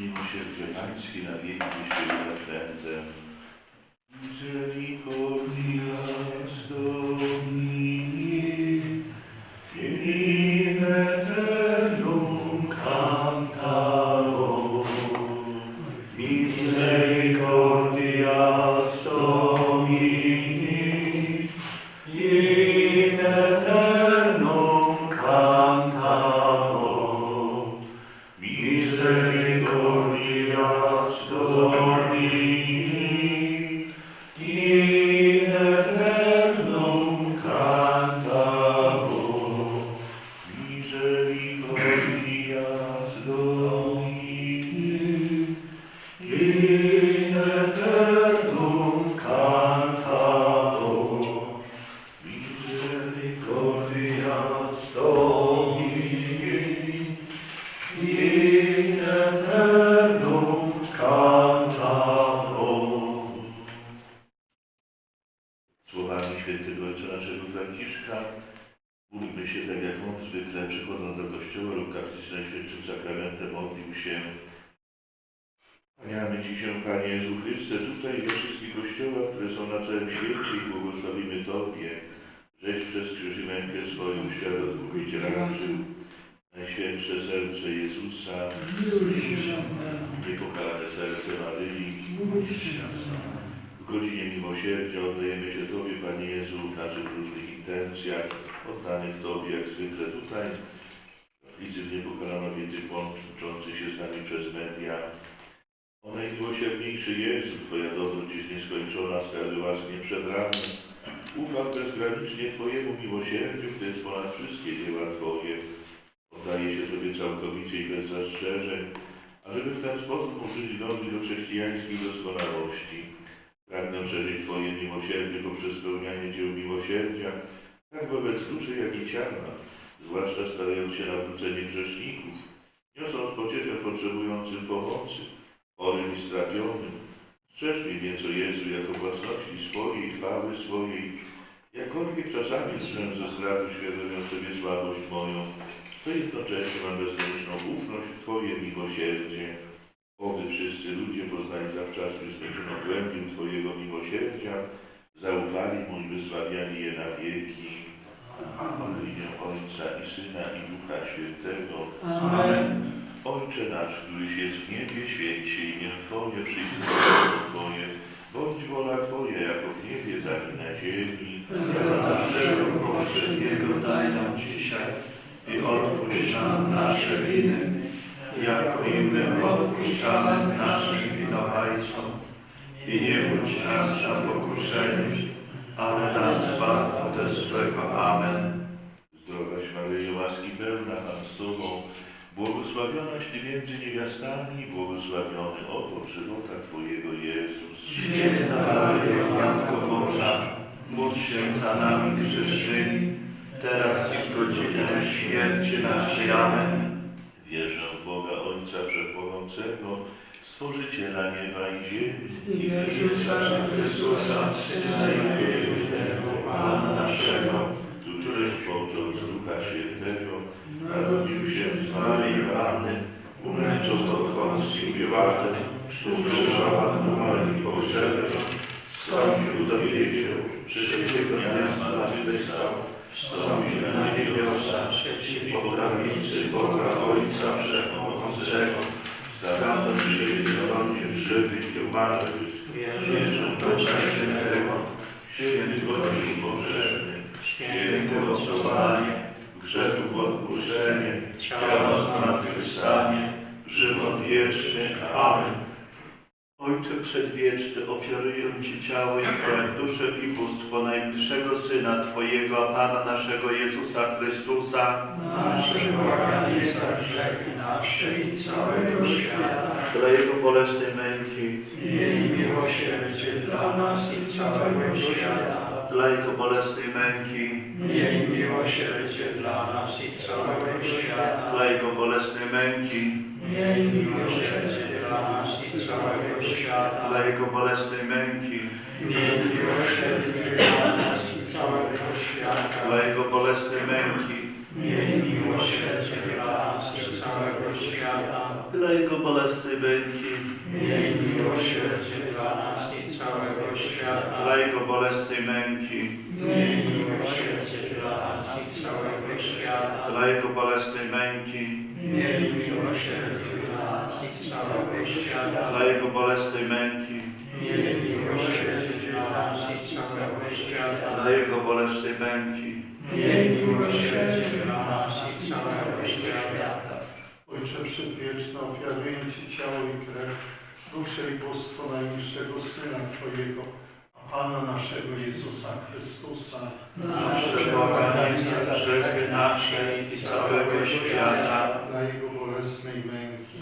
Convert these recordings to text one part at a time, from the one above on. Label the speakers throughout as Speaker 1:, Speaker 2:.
Speaker 1: Miłosierdzie Pańskie na wieki wyśpiewane będę. Holy serce Maryi, w godzinie miłosierdzia oddajemy się Tobie, Panie Jezu, w naszych różnych intencjach, oddanych Tobie jak zwykle tutaj, licy w niepokalanowie tych łączących się z nami przez media. O najmiłosierniejszy Jezu, Twoja dobroć jest nieskończona, skarby łask nieprzebrany. Ufam bezgranicznie Twojemu miłosierdziu, które jest ponad wszystkie dzieła Twoje. Oddaję się Tobie całkowicie i bez zastrzeżeń, ażeby w ten sposób uczynić drogi do chrześcijańskiej doskonałości. Pragnę szerzyć Twoje miłosierdzie poprzez spełnianie dzieł miłosierdzia, tak wobec duszy, jak i ciała, zwłaszcza starając się na wrócenie grzeszników, niosąc pociechę potrzebującym pomocy, chorym i strapionym. Strzeż mnie więc, o Jezu, jako własności swojej, chwały swojej, jakkolwiek czasami drżę ze strachu, świadomią sobie słabość moją, to jednocześnie mam bezkonieczną ufność w Twoje miłosierdzie. Oby wszyscy ludzie poznali zawczasu i skończoną głębię Twojego miłosierdzia, zaufali Mu i wysławiali je na wieki. W imię Ojca i Syna i Ducha Świętego.
Speaker 2: Amen.
Speaker 1: Ojcze nasz, któryś jest w niebie, święć się imię Twoje, przyjdź królestwo Twoje, bądź wola Twoja, jako w niebie, tak i na ziemi.
Speaker 2: Chleba naszego powszedniego daj nam dzisiaj i odpuść nam nasze winy, jako i my odpuszczamy naszym winowajcom. I nie budź nas na pokuszenie, ale nas zbaw ode złego. Amen.
Speaker 1: Zdrowaś Maryjo, łaski pełna Pan z Tobą, błogosławionaś Ty między niewiastami, błogosławiony owoc żywota Twojego Jezus.
Speaker 2: Święta Maryjo, Matko Boża, módl się za nami grzesznymi, teraz i w godzinę śmierci naszej. Amen.
Speaker 1: Wierzę w Boga Ojca Wszechmogącego, Stworzyciela nieba i ziemi.
Speaker 2: I Jezusa Chrystusa, Syna jedynego Pana naszego,
Speaker 1: który począł z Ducha Świętego,
Speaker 2: narodził się z Marii Panny, umęczał pod Pąskim Piłatem, ukrzyżował umarł i pogrzebał, wstąpił do piekieł, trzeciego dnia zmartwychwstał, wstąpił na niebiosa, i po prawicy Boga Ojca stamtąd przyjdzie sądzić żywych i umarłych, wierzę w Świętego, święty Kościół powszechny, święte obcowanie, grzechów odpuszczenie, ciała zmartwychwstanie, żywot wieczny. Amen. Ojcze Przedwieczny, ofiaruję Ci ciało i krew, duszę i bóstwo najbliższego Syna Twojego, Pana naszego Jezusa Chrystusa,
Speaker 3: Nasze błaganie za grzechy nasze i całego świata.
Speaker 2: dla Jego bolesnej męki,
Speaker 3: Miej miłosierdzie dla nas i całego świata.
Speaker 2: dla Jego bolesnej męki,
Speaker 3: Miej miłosierdzie dla nas i całego świata.
Speaker 2: dla Jego bolesnej męki,
Speaker 3: Miej miłosierdzie całego świata.
Speaker 2: dla Jego bolesnej męki,
Speaker 3: Miej miłosierdzie dla nas i całego świata.
Speaker 2: dla Jego bolesnej męki,
Speaker 3: Miej miłosierdzie dla nas i całego świata.
Speaker 2: dla Jego bolesnej męki,
Speaker 3: Miej miłosierdzie dla nas i całego świata.
Speaker 2: dla Jego bolesnej
Speaker 3: świata.
Speaker 2: dla Jego bolesnej męki.
Speaker 3: Miej miłosierdzie dla nas i całego świata.
Speaker 4: Ojcze Przedwieczny, ofiaruję Ci ciało i krew, duszę i bóstwo najmilszego Syna Twojego, a Pana naszego Jezusa Chrystusa,
Speaker 2: Nasze błaganie za grzechy nasze i całego świata.
Speaker 4: dla Jego bolesnej męki,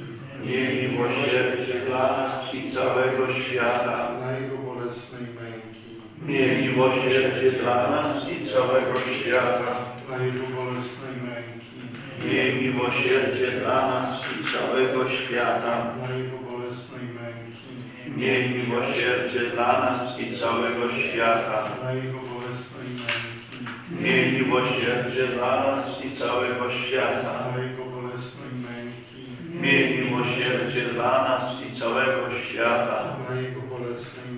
Speaker 2: Miej miłosierdzie dla nas i całego świata.
Speaker 4: dla Jego bolesnej męki,
Speaker 2: Miej miłosierdzie dla nas i całego świata.
Speaker 4: dla Jego bolesnej męki,
Speaker 2: Miej miłosierdzie dla nas i całego świata.
Speaker 4: dla Jego bolesnej męki,
Speaker 2: Miej miłosierdzie dla nas i całego świata.
Speaker 4: dla Jego bolesnej męki,
Speaker 2: Miej miłosierdzie dla nas i całego świata.
Speaker 4: dla Jego bolesnej męki,
Speaker 2: Miej miłosierdzie dla nas i całego świata.
Speaker 4: dla Jego bolesnej męki,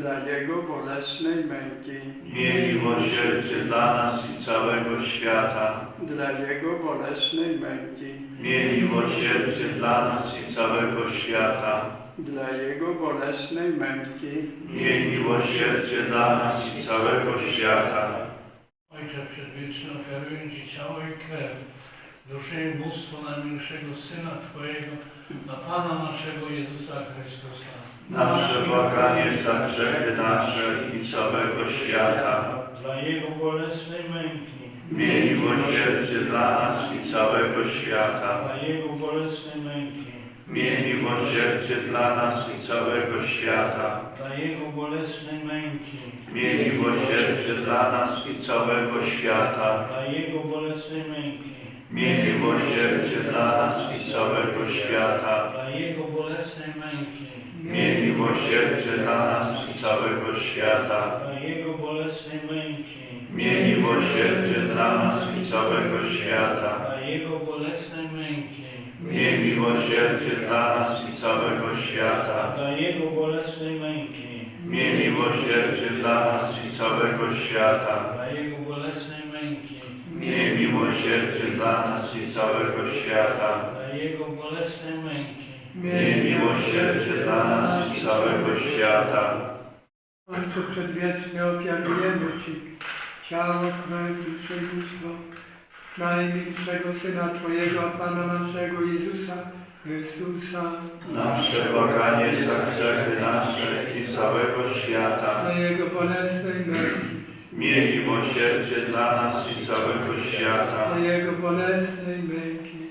Speaker 5: Dla Jego bolesnej męki,
Speaker 2: Miej miłosierdzie dla nas i całego świata.
Speaker 5: dla Jego bolesnej męki,
Speaker 2: Miej miłosierdzie dla nas i całego świata.
Speaker 5: dla Jego bolesnej męki,
Speaker 2: Miej miłosierdzie dla nas i całego świata.
Speaker 6: Ojcze Przedwieczny, ofiaruję Ci ciało i krew, duszę i bóstwo najmilszego Syna Twojego, na Pana naszego Jezusa Chrystusa.
Speaker 2: Nasze błaganie za grzechy nasze i całego świata.
Speaker 6: Dla Jego bolesnej męki,
Speaker 2: Miej miłosierdzie dla nas i całego świata.
Speaker 6: dla Jego bolesnej męki,
Speaker 2: Miej miłosierdzie dla nas i całego świata.
Speaker 6: dla Jego bolesnej męki,
Speaker 2: Miej miłosierdzie dla nas i całego świata.
Speaker 6: dla Jego bolesnej męki,
Speaker 2: Miej miłosierdzie dla nas i całego świata.
Speaker 6: dla Jego bolesnej męki,
Speaker 2: Miej miłosierdzie dla nas i całego świata.
Speaker 6: dla Jego bolesnej męki,
Speaker 2: Miej miłosierdzie dla nas i całego świata.
Speaker 6: dla Jego bolesnej męki,
Speaker 2: Miej miłosierdzie dla nas i całego świata.
Speaker 6: dla Jego bolesnej męki,
Speaker 2: Miej miłosierdzie dla nas i całego świata.
Speaker 6: dla Jego bolesnej męki,
Speaker 2: Miej miłosierdzie dla nas i całego świata.
Speaker 6: dla Jego bolesnej męki,
Speaker 2: Miej miłosierdzie dla nas i całego świata.
Speaker 7: Ojcze Przedwieczny, ofiarujemy Ci ciało, krew i najmilszego Syna Twojego, a Pana naszego Jezusa Chrystusa,
Speaker 2: Na przebłaganie za grzechy nasze i całego świata.
Speaker 7: dla Jego bolesnej męki,
Speaker 2: Miej miłosierdzie dla nas i całego świata.
Speaker 7: dla Jego bolesnej męki,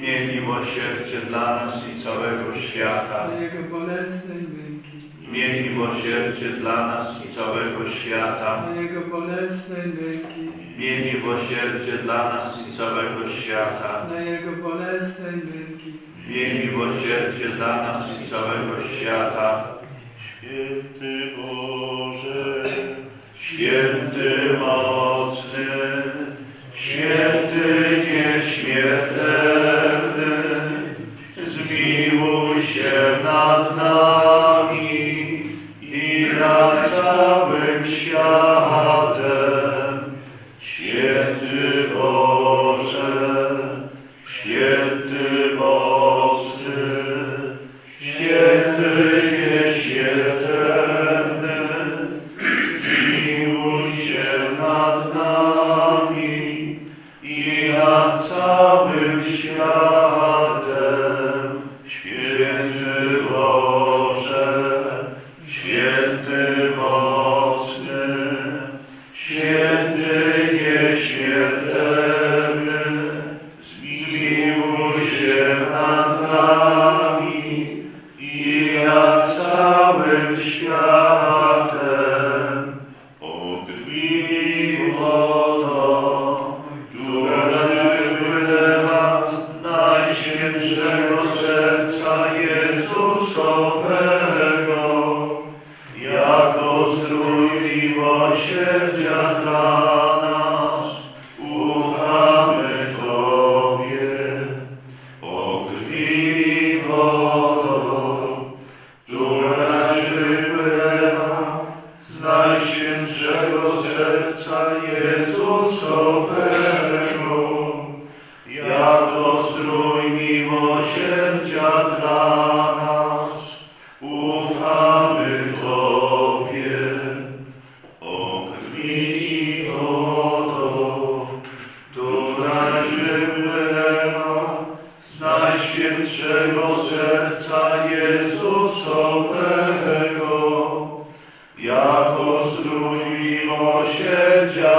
Speaker 2: Miej miłosierdzie dla nas i całego świata.
Speaker 7: Jego bolesnej męki,
Speaker 2: Miej miłosierdzie dla nas i całego świata.
Speaker 7: Jego bolesnej męki,
Speaker 2: Miej miłosierdzie dla nas i całego świata.
Speaker 7: dla Jego bolesnej męki,
Speaker 2: Miej miłosierdzie dla nas i całego świata.
Speaker 1: Święty Boże,
Speaker 2: Święty mocny, święty shall zdrój miłosierdzia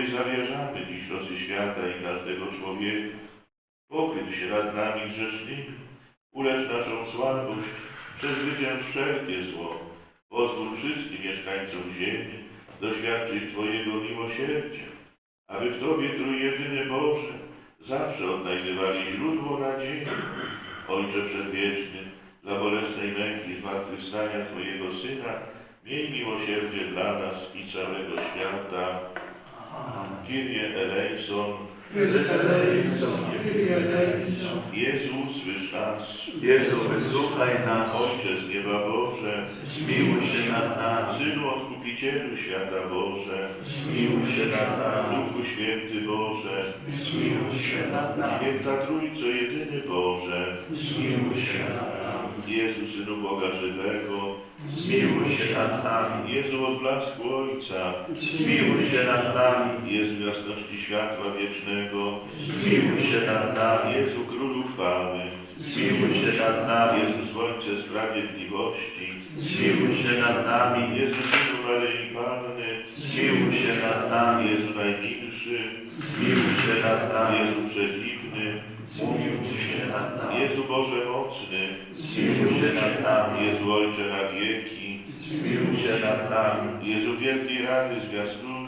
Speaker 1: Tobie zawierzamy dziś losy świata i każdego człowieka. Pochyl się nad nami grzesznymi, ulecz naszą słabość, przezwycięż wszelkie zło. Pozwól wszystkim mieszkańcom ziemi doświadczyć Twojego miłosierdzia, aby w Tobie Trójjedyny Boże zawsze odnajdywali źródło nadziei. Ojcze Przedwieczny, dla bolesnej męki zmartwychwstania Twojego Syna, miej miłosierdzie dla nas i całego świata. Kyrie eleison,
Speaker 7: Chryste eleison, Kyrie eleison,
Speaker 1: Jezu, słysz nas.
Speaker 2: Jezu, wysłuchaj nas,
Speaker 1: Ojcze z nieba Boże,
Speaker 2: zmiłuj się nad nami,
Speaker 1: Synu Odkupicielu świata Boże,
Speaker 2: zmiłuj się nad nami,
Speaker 1: Duchu Święty Boże,
Speaker 7: zmiłuj się nad nami,
Speaker 1: Święta Trójco Jedyny Boże,
Speaker 7: zmiłuj się nad nami,
Speaker 1: Jezu, Synu Boga Żywego,
Speaker 2: zmiłuj się nad nami,
Speaker 1: Jezu odblasku Ojca,
Speaker 2: zmiłuj się nad nami,
Speaker 1: Jezu jasności światła wiecznego,
Speaker 2: zmiłuj się nad nami,
Speaker 1: Jezu Królu chwały,
Speaker 2: zmiłuj się nad nami,
Speaker 1: Jezu Słońce Sprawiedliwości,
Speaker 2: zmiłuj się nad nami,
Speaker 1: Jezu Synu Maryi Panny,
Speaker 2: zmiłuj się nad nami,
Speaker 1: Jezu Najmilszy,
Speaker 2: zmiłuj się nad nami,
Speaker 1: Jezu Przedziwny,
Speaker 2: zmiłuj się nad nami,
Speaker 1: Jezu Boże Mocny,
Speaker 2: zmiłuj się nad nami,
Speaker 1: Jezu Ojcze na wieki,
Speaker 2: Zmiłuj się nad nami.
Speaker 1: Jezu wielkiej rady zwiastunie,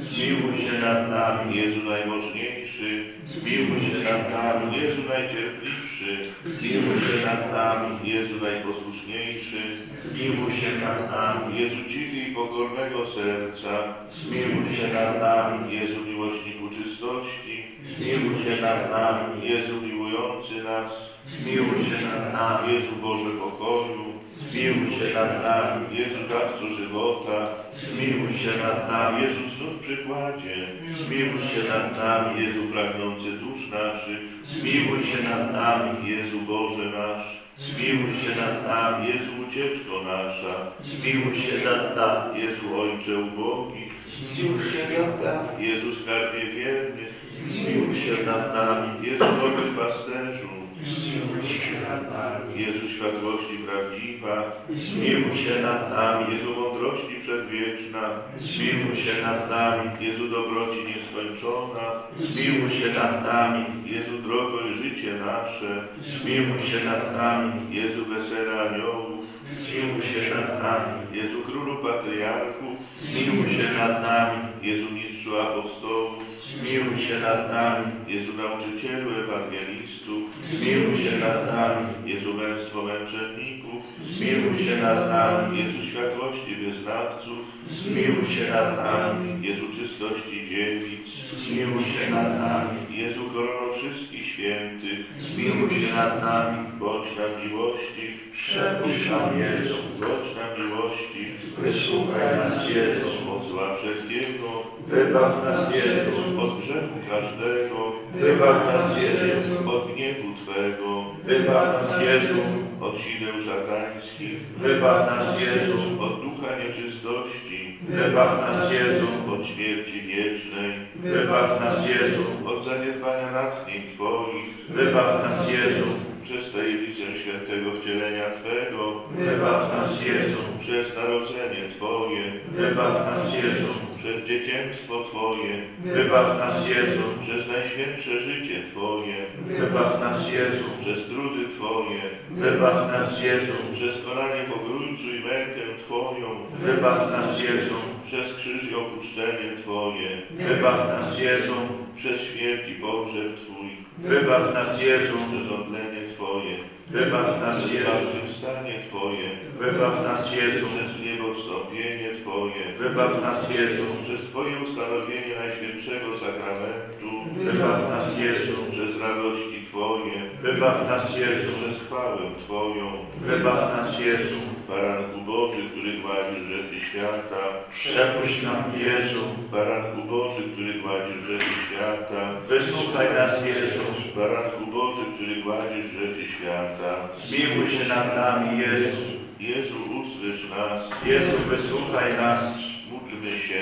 Speaker 2: Zmiłuj się nad nami.
Speaker 1: Jezu najmożniejszy,
Speaker 2: Zmiłuj się nad nami.
Speaker 1: Jezu najcierpliwszy,
Speaker 2: Zmiłuj się nad nami.
Speaker 1: Jezu najposłuszniejszy,
Speaker 2: Zmiłuj się nad nami.
Speaker 1: Jezu cichy i pokornego serca,
Speaker 2: Zmiłuj się nad nami.
Speaker 1: Jezu miłośniku czystości,
Speaker 2: Zmiłuj się nad nami.
Speaker 1: Jezu miłujący nas,
Speaker 2: Zmiłuj się nad nami.
Speaker 1: Jezu Boże pokoju,
Speaker 2: Zmiłuj się nad nami.
Speaker 1: Jezu dawco żywota,
Speaker 2: Zmiłuj się nad nami.
Speaker 1: Jezu znów przykładzie,
Speaker 2: Zmiłuj się nad nami.
Speaker 1: Jezu pragnący dusz naszych,
Speaker 2: Zmiłuj się nad nami.
Speaker 1: Jezu Boże nasz,
Speaker 2: Zmiłuj się nad nami.
Speaker 1: Jezu ucieczko nasza,
Speaker 2: Zmiłuj się nad nami.
Speaker 1: Jezu Ojcze ubogich,
Speaker 2: Zmiłuj się nad nami.
Speaker 1: Jezu skarbie wiernych,
Speaker 2: Zmiłuj się nad nami.
Speaker 1: Jezu dobry pasterzu,
Speaker 7: Zmiłuj się nad nami.
Speaker 1: Jezu światłości prawdziwa,
Speaker 2: Zmiłuj się nad nami.
Speaker 1: Jezu mądrości przedwieczna,
Speaker 2: Zmiłuj się nad nami.
Speaker 1: Jezu dobroci nieskończona,
Speaker 2: Zmiłuj się nad nami.
Speaker 1: Jezu drogo i życie nasze,
Speaker 2: Zmiłuj się nad nami.
Speaker 1: Jezu wesele aniołów,
Speaker 2: Zmiłuj się nad nami.
Speaker 1: Jezu królu patriarchów,
Speaker 2: Zmiłuj się nad nami.
Speaker 1: Jezu mistrzu apostołów,
Speaker 2: Zmiłuj się nad nami.
Speaker 1: Jezu nauczycielu ewangelistów,
Speaker 2: Zmiłuj się nad nami.
Speaker 1: Jezu męstwo męczenników,
Speaker 2: Zmiłuj się nad nami.
Speaker 1: Jezu światłości wyznawców,
Speaker 2: Zmiłuj się nad nami.
Speaker 1: Jezu czystości dziewic,
Speaker 2: Zmiłuj się nad nami.
Speaker 1: Jezu korono wszystkich świętych,
Speaker 2: Zmiłuj się nad nami.
Speaker 1: bądź nam miłości,
Speaker 2: Przepuść nam Jezu.
Speaker 1: bądź nam miłości,
Speaker 2: Wysłuchaj nas Jezu.
Speaker 1: od zła wszelkiego,
Speaker 2: Wybaw nas Jezu.
Speaker 1: od grzechu każdego,
Speaker 2: Wybaw nas Jezu.
Speaker 1: od gniewu Twego,
Speaker 2: Wybaw nas Jezu.
Speaker 1: od sideł szatańskich,
Speaker 2: Wybaw nas Jezu.
Speaker 1: od ducha nieczystości,
Speaker 2: Wybaw nas Jezu.
Speaker 1: od śmierci wiecznej,
Speaker 2: Wybaw nas Jezu.
Speaker 1: od zaniedbania natchnień Twoich,
Speaker 2: Wybaw nas Jezu.
Speaker 1: przez tajemnicę świętego wcielenia Twego,
Speaker 2: Wybaw nas Jezu.
Speaker 1: przez narodzenie Twoje,
Speaker 2: Wybaw nas Jezu.
Speaker 1: Przez dzieciństwo Twoje,
Speaker 2: Wybaw nas Jezu.
Speaker 1: przez najświętsze życie Twoje,
Speaker 2: Wybaw nas Jezu.
Speaker 1: przez trudy Twoje,
Speaker 2: Wybaw nas Jezu.
Speaker 1: przez konanie w ogólcu i mękę Twoją,
Speaker 2: Wybaw nas Jezu.
Speaker 1: przez krzyż i opuszczenie Twoje,
Speaker 2: Wybaw nas Jezu.
Speaker 1: przez śmierć i pogrzeb Twój,
Speaker 2: Wybaw nas Jezu.
Speaker 1: przez odlenie Twoje,
Speaker 2: Wybaw nas Jezu.
Speaker 1: zmartwychwstanie Twoje,
Speaker 2: Wybaw nas Jezu.
Speaker 1: przez niebo wstąpienie Twoje,
Speaker 2: Wybaw nas Jezu.
Speaker 1: przez Twoje ustanowienie Najświętszego Sakramentu,
Speaker 2: Wybaw nas Jezu.
Speaker 1: przez radości Twoje,
Speaker 2: Wybaw nas Jezu.
Speaker 1: przez chwałę Twoją,
Speaker 2: Wybaw nas Jezu.
Speaker 1: Baranku Boży, który gładzisz grzechy świata,
Speaker 2: Przepuść nam Jezu.
Speaker 1: Baranku Boży, który gładzisz grzechy świata,
Speaker 2: Wysłuchaj nas Jezu.
Speaker 1: Baranku Boży, który gładzisz grzechy świata,
Speaker 2: Zmiłuj się nad nami Jezu.
Speaker 1: Jezu, usłysz nas,
Speaker 2: Jezu, wysłuchaj nas.
Speaker 1: módlmy się.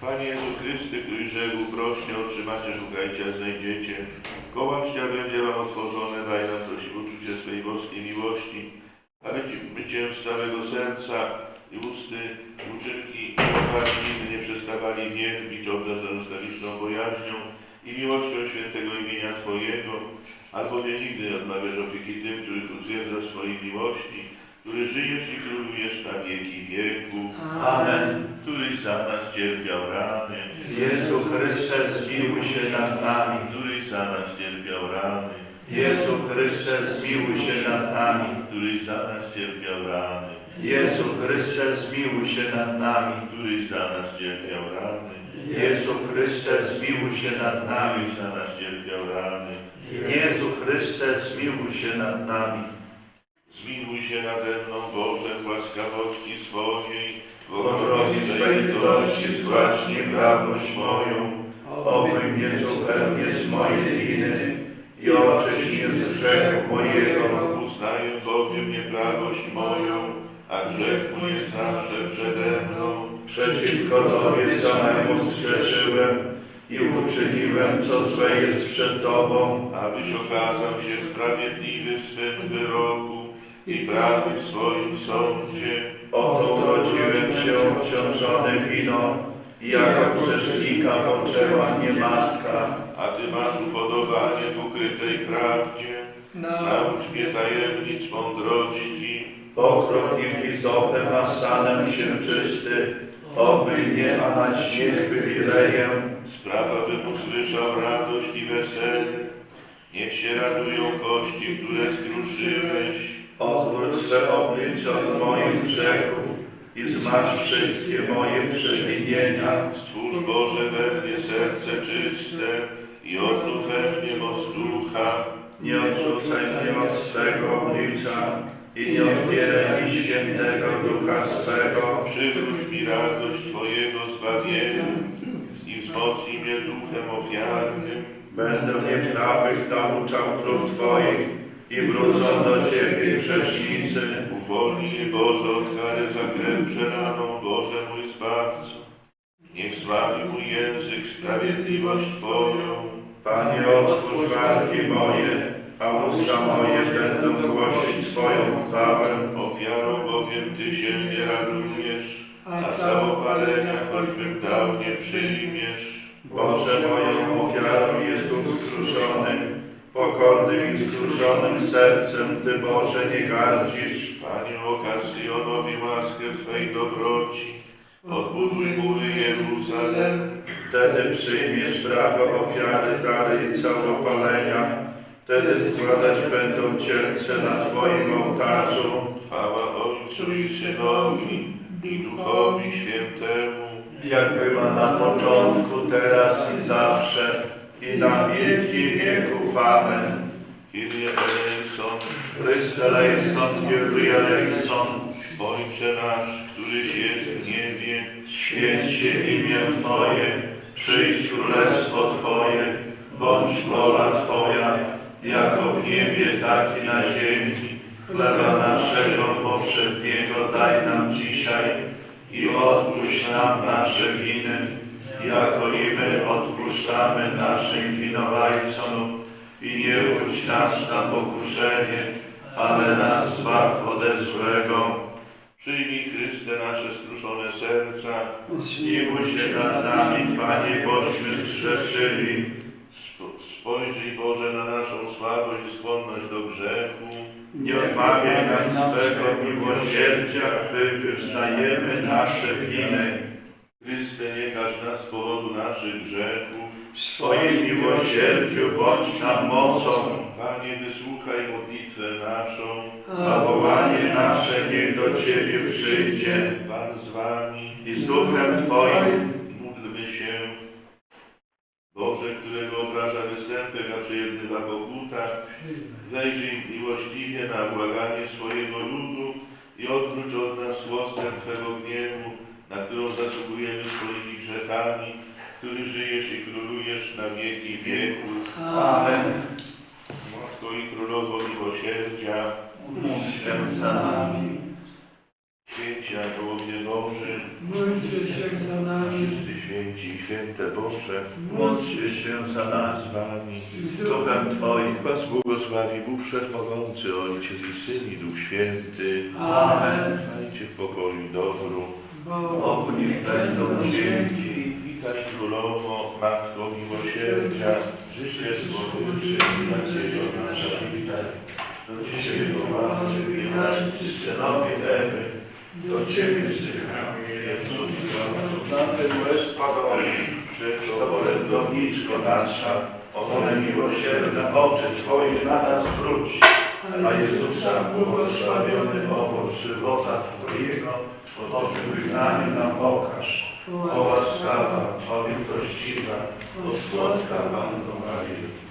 Speaker 1: Panie Jezu Chrysty, któryś rzekł, proście otrzymacie, szukajcie, a znajdziecie. Koła czcia będzie wam otworzone, daj nam prosimy uczucie swej boskiej miłości, aby Ci byciem z całego serca i usty, uczynki i nigdy nie przestawali wielbić, obdarz nas ustawiczną bojaźnią i miłością świętego imienia Twojego, albowiem nigdy nie odmawiasz opieki tym, których utwierdza swojej miłości, który żyjesz i królujesz na wieki wieków,
Speaker 2: Amen.
Speaker 1: któryś za nas cierpiał rany,
Speaker 2: Jezu Chryste, zmiłuj się nad nami.
Speaker 1: któryś za nas cierpiał rany,
Speaker 2: Jezu Chryste, zmiłuj się nad nami.
Speaker 1: któryś za nas cierpiał rany,
Speaker 2: Jezu Chryste, zmiłuj się nad nami.
Speaker 1: któryś za nas cierpiał rany,
Speaker 2: Jezu Chryste, zmiłuj się nad nami.
Speaker 1: któryś za nas cierpiał rany.
Speaker 2: Jezu Chryste, zmiłuj się nad nami.
Speaker 1: Zmiłuj się nade mną, Boże, w łaskawości swojej, w
Speaker 2: ogromie swej litości zbacz nieprawość moją. Obmyj mnie zupełnie z mojej winy i oczyść mnie z grzechu mojego.
Speaker 1: Uznaję bowiem nieprawość moją, a grzech mój jest zawsze przede mną.
Speaker 2: Przeciwko Tobie samemu zgrzeszyłem i uczyniłem, co złe jest przed Tobą.
Speaker 1: abyś okazał się sprawiedliwy w swym wyroku i prawy w swoim sądzie.
Speaker 2: Oto urodziłem się obciążony winą i jako grzesznika poczęła mnie matka.
Speaker 1: A Ty masz upodobanie w ukrytej prawdzie. Naucz mnie tajemnic mądrości,
Speaker 2: Pokrop niech hizopem nasanem się czysty, oby nie, a na śnieg wybileję.
Speaker 1: Sprawa bym usłyszał radość i wesele. Niech się radują kości, które skruszyłeś.
Speaker 2: Odwróć swe oblicze od moich grzechów i zmaż wszystkie moje przewinienia.
Speaker 1: Stwórz Boże we mnie serce czyste i odnów we mnie moc ducha.
Speaker 2: Nie odrzucaj mnie od swego oblicza i nie odbieraj mi świętego ducha swego.
Speaker 1: Przywróć mi radość Twojego zbawienia i wzmocnij mnie duchem ofiarnym.
Speaker 2: Będę nieprawych nauczał prób Twoich i wrócą do Ciebie grzesznicy.
Speaker 1: Uwolnij Boże od kary za krew przelaną, Boże mój Zbawco. Niech sławi mój język sprawiedliwość Twoją.
Speaker 2: Panie, otwórz wargi moje, a usta moje będą głosić Twoją chwałę.
Speaker 1: Ofiarą bowiem Ty się nie radujesz, a całopalenia choćbym dał nie przyjmiesz.
Speaker 2: Boże, moją ofiarą jest duch skruszony, pokornym i skruszonym sercem Ty, Boże, nie gardzisz.
Speaker 1: Panie, okaż Syjonowi łaskę w Twej dobroci. Odbuduj mury Jeruzalem.
Speaker 2: Wtedy przyjmiesz prawo ofiary, dary i całopalenia. Wtedy składać będą cielce na Twoim ołtarzu.
Speaker 1: Chwała Ojcu i Synowi i Duchowi Świętemu.
Speaker 2: jak była na początku, teraz i zawsze, i na wieki wieków. Amen.
Speaker 1: Kyrie eleison,
Speaker 2: Chryste eleison, Kyrie eleison,
Speaker 1: Ojcze nasz, któryś jest w niebie,
Speaker 2: święć się imię Twoje, przyjdź królestwo Twoje, bądź wola Twoja, niebie, tak i na ziemi. Chleba naszego powszedniego daj nam dzisiaj i odpuść nam nasze winy, jako i my odpuszczamy naszym winowajcom. I nie wódź nas na pokuszenie, ale nas zbaw ode złego.
Speaker 1: przyjmij Chryste nasze skruszone serca,
Speaker 2: Zmiłuj się nad nami, Panie, bośmy zgrzeszyli.
Speaker 1: Spo- spojrzyj Boże na naszą słabość i skłonność do grzechu.
Speaker 2: Nie odmawiaj nam swego miłosierdzia, gdy wyznajemy nasze winy.
Speaker 1: Chryste, nie każ nas z powodu naszych grzechów.
Speaker 2: W swoim miłosierdziu bądź nam mocą,
Speaker 1: Panie, wysłuchaj modlitwę naszą.
Speaker 2: a wołanie nasze niech do Ciebie przyjdzie
Speaker 1: Pan z Wami.
Speaker 2: i z Duchem Twoim
Speaker 1: Módlmy się. Boże, którego obraża występek, a przyjemnywa pokuta, wejrzyj miłościwie na błaganie swojego ludu i odwróć od nas chłostem Twego gniewu, na którą zasługujemy swoimi grzechami, który żyjesz i królujesz na wieki wieków.
Speaker 2: Amen.
Speaker 1: Matko i Królowo Miłosierdzia,
Speaker 2: Módl się za nami.
Speaker 1: Święci Aniołowie Boży,
Speaker 5: Módlcie się za nami.
Speaker 1: wszyscy święci i święte Boże,
Speaker 2: Módlcie się za nas
Speaker 1: Wami.
Speaker 2: z Duchem Twoim.
Speaker 1: Was błogosławi Bóg Wszechmogący, Ojciec i Syn i Duch Święty.
Speaker 2: Amen.
Speaker 1: Trwajcie w pokoju dobru.
Speaker 2: Bogu niech będą dzięki.
Speaker 1: Witaj Królowo, Matko Miłosierdzia, życzę złotyczy i nadziejo nasza witaj.
Speaker 2: Do Ciebie i nasi synowie Ewy. Do Ciebie wzdychamy, Jezu, na ten łez padoli. To orędowniczko nasza, one miłosierne oczy Twoje na nas wróć. A Jezusa błogosławiony owoc żywota Twojego, po tym wygnaniu nam okaż. O łaskawa, o litościwa, o słodka Panno Maryjo.